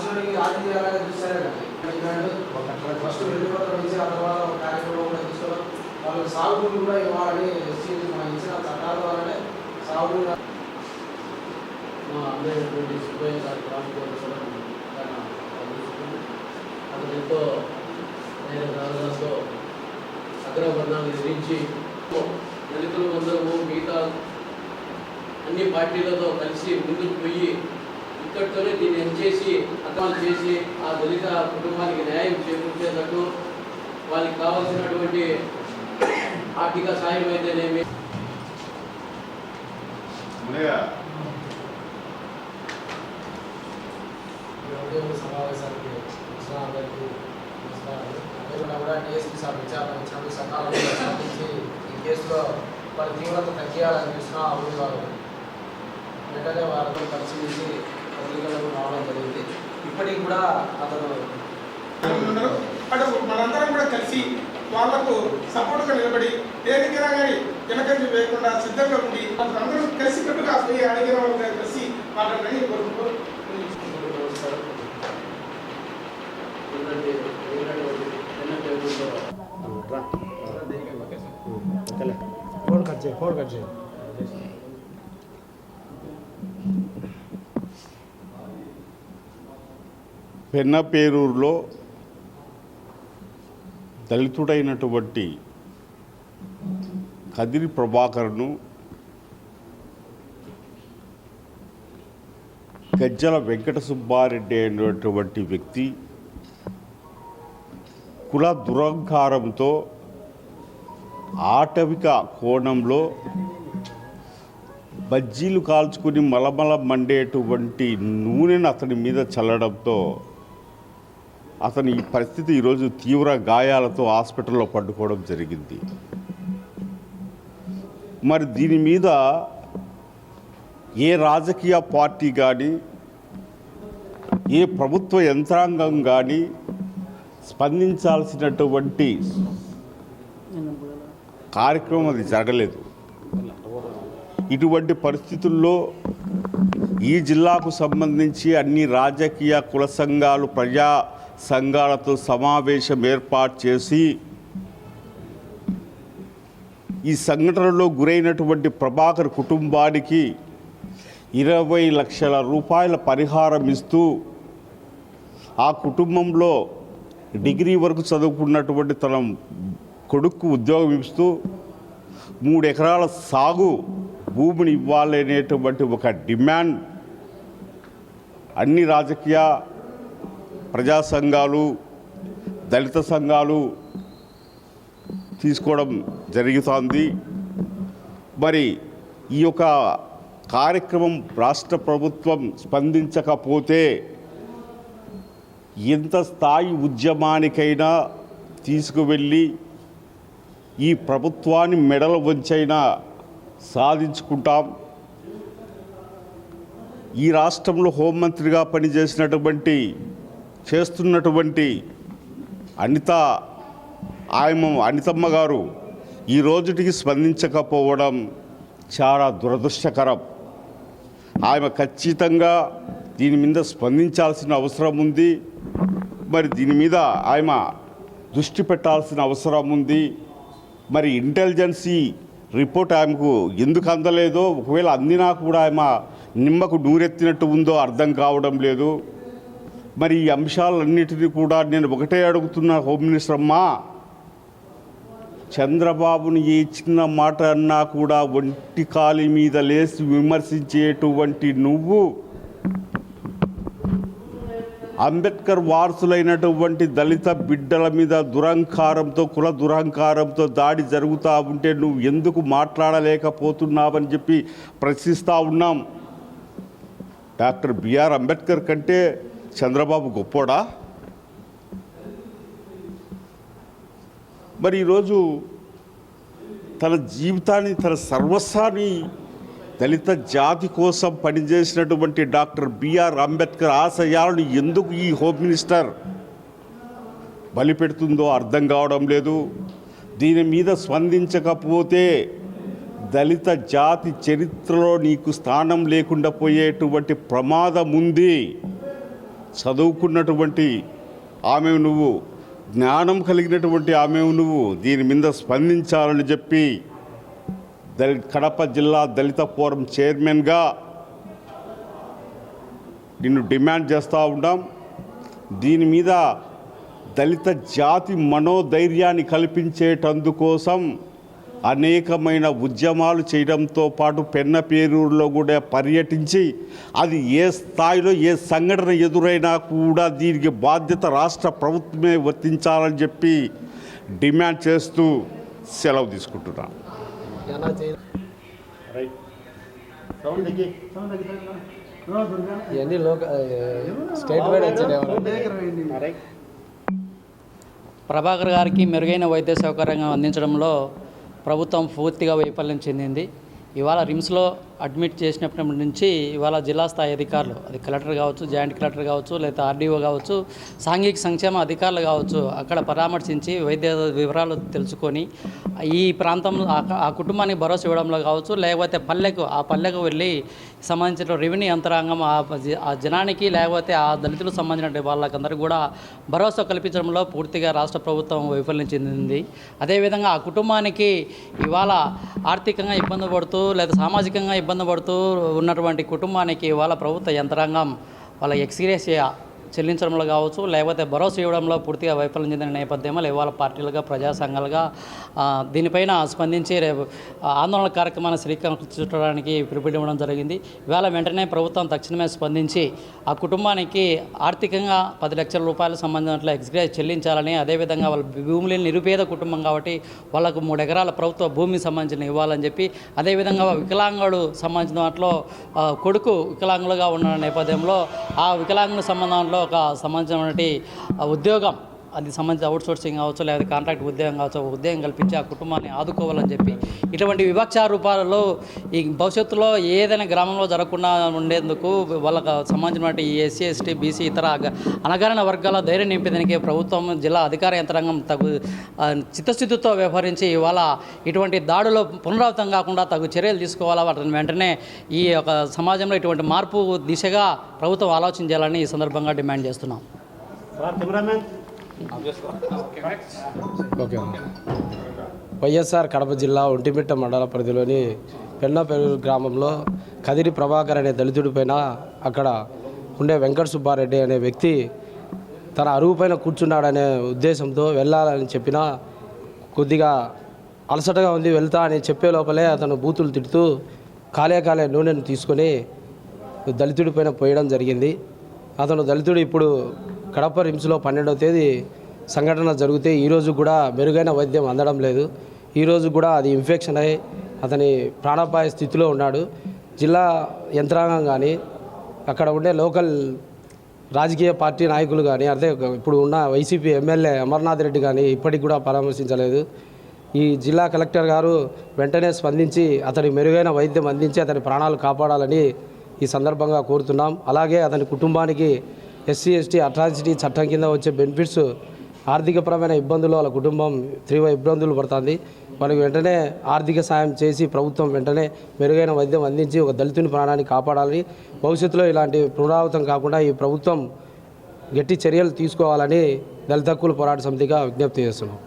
ఊరే పోయి కాల్చడానికి రాజీ చేయాలని ఫస్ట్ వెళ్ళిపోతారు నుంచి ఆ తర్వాత ఒక కార్యక్రమం కూడా తీసుకోవడం వాళ్ళకి సాగులు కూడా ఇవ్వాలని ఎస్సీ మనం ఇచ్చిన చట్టాల ద్వారానే సాగులు మా సుబ్బయ్య గారి అతను ఎంతో నేను రాజధానిలో అగ్రవర్ణాన్ని ఎదిరించి దళితులు అందరము మిగతా అన్ని పార్టీలతో కలిసి ముందుకు పోయి ఇక్కడితోనే దీన్ని ఎండ్ చేసి అర్థాలు చేసి ఆ దళిత కుటుంబానికి న్యాయం చేకూర్చేటట్టు వాళ్ళకి కావాల్సినటువంటి ఆర్థిక సాయం అయితేనేమి? సమావేశానికి వచ్చిన అందరికీ నమస్కారాలు. అదేవిధంగా కూడా డిఎస్పీ సార్ విచారణ వచ్చినప్పుడు సకాలంలో స్పందించి ఈ కేసులో వారి తీవ్రత తగ్గియాలని చూసిన అభివృద్ధి వారు. వెంటనే వారితో పరిశీలించి పత్రికలకు రావడం జరిగింది. ఇప్పటికి కూడా అతను ఉన్నారు అటు మనందరం కూడా కలిసి వాళ్ళకు సపోర్ట్గా నిలబడి దేనికైనా కానీ వెనకంజ వేయకుండా సిద్ధంగా ఉండి అందరూ కలిసి కట్టుగా పోయి అడిగిన వాళ్ళని కలిసి వాళ్ళని కోరుకుంటూ ఫోన్ కట్ చేయి ఫోన్ కట్ చేయి. పెన్నపేరూరులో దళితుడైనటువంటి కదిరి ప్రభాకర్ను గజ్జల వెంకట సుబ్బారెడ్డి అయినటువంటి వ్యక్తి కుల దురహంకారంతో ఆటవిక కోణంలో బజ్జీలు కాల్చుకుని మలమల మండేటువంటి నూనెను అతని మీద చల్లడంతో అతని ఈ పరిస్థితి ఈరోజు తీవ్ర గాయాలతో హాస్పిటల్లో పడుకోవడం జరిగింది. మరి దీని మీద ఏ రాజకీయ పార్టీ కానీ ఏ ప్రభుత్వ యంత్రాంగం కానీ స్పందించాల్సినటువంటి కార్యక్రమం అది జరగలేదు. ఇటువంటి పరిస్థితుల్లో ఈ జిల్లాకు సంబంధించి అన్ని రాజకీయ కుల సంఘాలు ప్రజా సంఘాలతో సమావేశం ఏర్పాటు చేసి ఈ సంఘటనలో గురైనటువంటి ప్రభాకర్ కుటుంబానికి ఇరవై లక్షల రూపాయల పరిహారం ఇస్తూ ఆ కుటుంబంలో డిగ్రీ వరకు చదువుకున్నటువంటి తన కొడుకు ఉద్యోగం ఇస్తూ మూడు ఎకరాల సాగు భూమిని ఇవ్వాలనేటువంటి ఒక డిమాండ్ అన్ని రాజకీయ ప్రజా సంఘాలు దళిత సంఘాలు తీసుకోవడం జరుగుతోంది. మరి ఈ యొక్క కార్యక్రమం రాష్ట్ర ప్రభుత్వం స్పందించకపోతే ఎంత స్థాయి ఉద్యమానికైనా తీసుకువెళ్ళి ఈ ప్రభుత్వాన్ని మెడల వంచైనా సాధించుకుంటాం. ఈ రాష్ట్రంలో హోంమంత్రిగా పనిచేసినటువంటి చేస్తున్నటువంటి అనిత ఆయమ అనితమ్మ గారు ఈ రోజుటికి స్పందించకపోవడం చాలా దురదృష్టకరం. ఆమె ఖచ్చితంగా దీని మీద స్పందించాల్సిన అవసరం ఉంది. మరి దీని మీద ఆమె దృష్టి పెట్టాల్సిన అవసరం ఉంది. మరి ఇంటెలిజెన్సీ రిపోర్ట్ ఆమెకు ఎందుకు అందలేదో ఒకవేళ అందినా కూడా ఆమె నిమ్మకు నూరెత్తినట్టు ఉందో అర్థం కావడం లేదు. మరి ఈ అంశాలన్నిటినీ కూడా నేను ఒకటే అడుగుతున్నా హోమ్ మినిస్టర్ అమ్మా. చంద్రబాబుని ఏ చిన్న మాట అన్నా కూడా ఒంటి కాలి మీద లేచి విమర్శించేటువంటి నువ్వు అంబేద్కర్ వారసులైనటువంటి దళిత బిడ్డల మీద దురహంకారంతో కుల దురహంకారంతో దాడి జరుగుతూ ఉంటే నువ్వు ఎందుకు మాట్లాడలేకపోతున్నావని చెప్పి ప్రశ్నిస్తూ ఉన్నాం. డాక్టర్ బిఆర్ అంబేద్కర్ కంటే చంద్రబాబు గొప్పోడా? మరి ఈరోజు తన జీవితాన్ని తన సర్వస్వాన్ని దళిత జాతి కోసం పనిచేసినటువంటి డాక్టర్ బిఆర్ అంబేద్కర్ ఆశయాలను ఎందుకు ఈ హోమ్ మినిస్టర్ బలిపెడుతుందో అర్థం కావడం లేదు. దీని మీద స్పందించకపోతే దళిత జాతి చరిత్రలో నీకు స్థానం లేకుండా పోయేటువంటి ప్రమాదం ఉంది. చదువుకున్నటువంటి ఆమె నువ్వు జ్ఞానం కలిగినటువంటి ఆమె నువ్వు దీని మీద స్పందించాలని చెప్పి దళి కడప జిల్లా దళిత ఫోరం చైర్మన్గా నిన్ను డిమాండ్ చేస్తూ ఉన్నాం దీని మీద దళిత జాతి మనోధైర్యాన్ని కల్పించేటందుకోసం అనేకమైన ఉద్యమాలు చేయడంతో పాటు పెన్న పేరూరులో కూడా పర్యటించి అది ఏ స్థాయిలో ఏ సంఘటన ఎదురైనా కూడా దీనికి బాధ్యత రాష్ట్ర ప్రభుత్వమే వర్తించాలని చెప్పి డిమాండ్ చేస్తూ సెలవు తీసుకుంటున్నాను ఇవన్నీ లోక స్టేట్ వైడ్ వచ్చినాయి ప్రభాకర్ గారికి మెరుగైన వైద్య సౌకర్యం అందించడంలో ప్రభుత్వం పూర్తిగా వైఫల్యం చెందింది. ఇవాళ రిమ్స్లో అడ్మిట్ చేసినప్పటి నుంచి ఇవాళ జిల్లా స్థాయి అధికారులు అది కలెక్టర్ కావచ్చు జాయింట్ కలెక్టర్ కావచ్చు లేదా ఆర్డీఓ కావచ్చు సాంఘిక సంక్షేమ అధికారులు కావచ్చు అక్కడ పరామర్శించి వైద్య వివరాలు తెలుసుకొని ఈ ప్రాంతంలో ఆ- కుటుంబానికి భరోసా ఇవ్వడంలో కావచ్చు లేకపోతే పల్లెకు ఆ పల్లెకు వెళ్ళి సంబంధించిన రెవెన్యూ యంత్రాంగం ఆ ఆ జనానికి లేకపోతే ఆ దళితులకు సంబంధించిన వాళ్ళకందరికీ కూడా భరోసా కల్పించడంలో పూర్తిగా రాష్ట్ర ప్రభుత్వం వైఫల్యం చెందింది. అదేవిధంగా ఆ కుటుంబానికి ఇవాళ ఆర్థికంగా ఇబ్బంది పడుతూ లేదా సామాజికంగా ఇబ్బంది పడుతూ ఉన్నటువంటి కుటుంబానికి వాళ్ళ ప్రభుత్వ యంత్రాంగం వాళ్ళ ఎక్స్గ్రేసియా చెల్లించడంలో కావచ్చు లేకపోతే భరోసా ఇవ్వడంలో పూర్తిగా వైఫల్యం చెందిన నేపథ్యంలో ఇవాళ పార్టీలుగా ప్రజా సంఘాలుగా దీనిపైన స్పందించి రేపు ఆందోళన కార్యక్రమాన్ని శ్రీకారం చుట్టడానికి పిలుపునివ్వడం జరిగింది. ఇవాళ వెంటనే ప్రభుత్వం తక్షణమే స్పందించి ఆ కుటుంబానికి ఆర్థికంగా పది లక్షల రూపాయలు సంబంధించిన ఎక్స్గ్రేజ్ చెల్లించాలని అదేవిధంగా వాళ్ళ భూమి లేని నిరుపేద కుటుంబం కాబట్టి వాళ్ళకు మూడు ఎకరాల ప్రభుత్వ భూమికి సంబంధించిన ఇవ్వాలని చెప్పి అదేవిధంగా వికలాంగుడు సంబంధించిన దాంట్లో కొడుకు వికలాంగులుగా ఉన్న నేపథ్యంలో ఆ వికలాంగుల సంబంధంలో ఒక సంబంధించినటువంటి ఉద్యోగం. అది సంబంధించి అవుట్ సోర్సింగ్ కావచ్చు లేదా కాంట్రాక్ట్ ఉద్యోగం కావచ్చు ఉద్యోగం కల్పించి ఆ కుటుంబాన్ని ఆదుకోవాలని చెప్పి ఇటువంటి వివక్ష రూపాలలో ఈ భవిష్యత్తులో ఏదైనా గ్రామంలో జరగకుండా ఉండేందుకు వాళ్ళకు సంబంధించినటువంటి ఈ ఎస్సీ ఎస్టీ బీసీ ఇతర అగ- వర్గాల ధైర్యం నింపేదానికి ప్రభుత్వం జిల్లా అధికార యంత్రాంగం తగు చిత్తశుద్ధితో వ్యవహరించి ఇవాళ ఇటువంటి దాడులు పునరావృతం కాకుండా తగు చర్యలు తీసుకోవాలా? వాటిని వెంటనే ఈ యొక్క సమాజంలో ఇటువంటి మార్పు దిశగా ప్రభుత్వం ఆలోచించాలని ఈ సందర్భంగా డిమాండ్ చేస్తున్నాం. ఓకే వైఎస్ఆర్ కడప జిల్లా ఒంటిమిట్ట మండల పరిధిలోని పెన్నపెరూరు గ్రామంలో కదిరి ప్రభాకర్ అనే దళితుడి పైన అక్కడ ఉండే వెంకట సుబ్బారెడ్డి అనే వ్యక్తి తన అరుగు పైన కూర్చున్నాడనే ఉద్దేశంతో వెళ్ళాలని చెప్పినా కొద్దిగా అలసటగా ఉంది వెళ్తా అని చెప్పే లోపలే అతను బూతులు తిడుతూ కాలే కాలే నూనెను తీసుకొని దళితుడి పైన పోయడం జరిగింది. అతను దళితుడు ఇప్పుడు కడప రిమ్స్లో పన్నెండవ తేదీ సంఘటన జరిగితే ఈరోజు కూడా మెరుగైన వైద్యం అందడం లేదు. ఈరోజు కూడా అది ఇన్ఫెక్షన్ అయ్యి అతని ప్రాణాపాయ స్థితిలో ఉన్నాడు. జిల్లా యంత్రాంగం కానీ అక్కడ ఉండే లోకల్ రాజకీయ పార్టీ నాయకులు కానీ అదే ఇప్పుడు ఉన్న వైసీపీ ఎమ్మెల్యే అమర్నాథ్ రెడ్డి కానీ ఇప్పటికి కూడా పరామర్శించలేదు. ఈ జిల్లా కలెక్టర్ గారు వెంటనే స్పందించి అతని మెరుగైన వైద్యం అందించి అతని ప్రాణాలు కాపాడాలని ఈ సందర్భంగా కోరుతున్నాం. అలాగే అతని కుటుంబానికి ఎస్సీ ఎస్టీ అట్రాసిటీ చట్టం కింద వచ్చే బెనిఫిట్స్ ఆర్థికపరమైన ఇబ్బందులు వాళ్ళ కుటుంబం తీవ్ర ఇబ్బందులు పడుతుంది. వాళ్ళకి వెంటనే ఆర్థిక సాయం చేసి ప్రభుత్వం వెంటనే మెరుగైన వైద్యం అందించి ఒక దళితుని ప్రాణాన్ని కాపాడాలని భవిష్యత్తులో ఇలాంటి పునరావృతం కాకుండా ఈ ప్రభుత్వం గట్టి చర్యలు తీసుకోవాలని దళిత హక్కుల పోరాట సమితిగా విజ్ఞప్తి చేస్తున్నాం.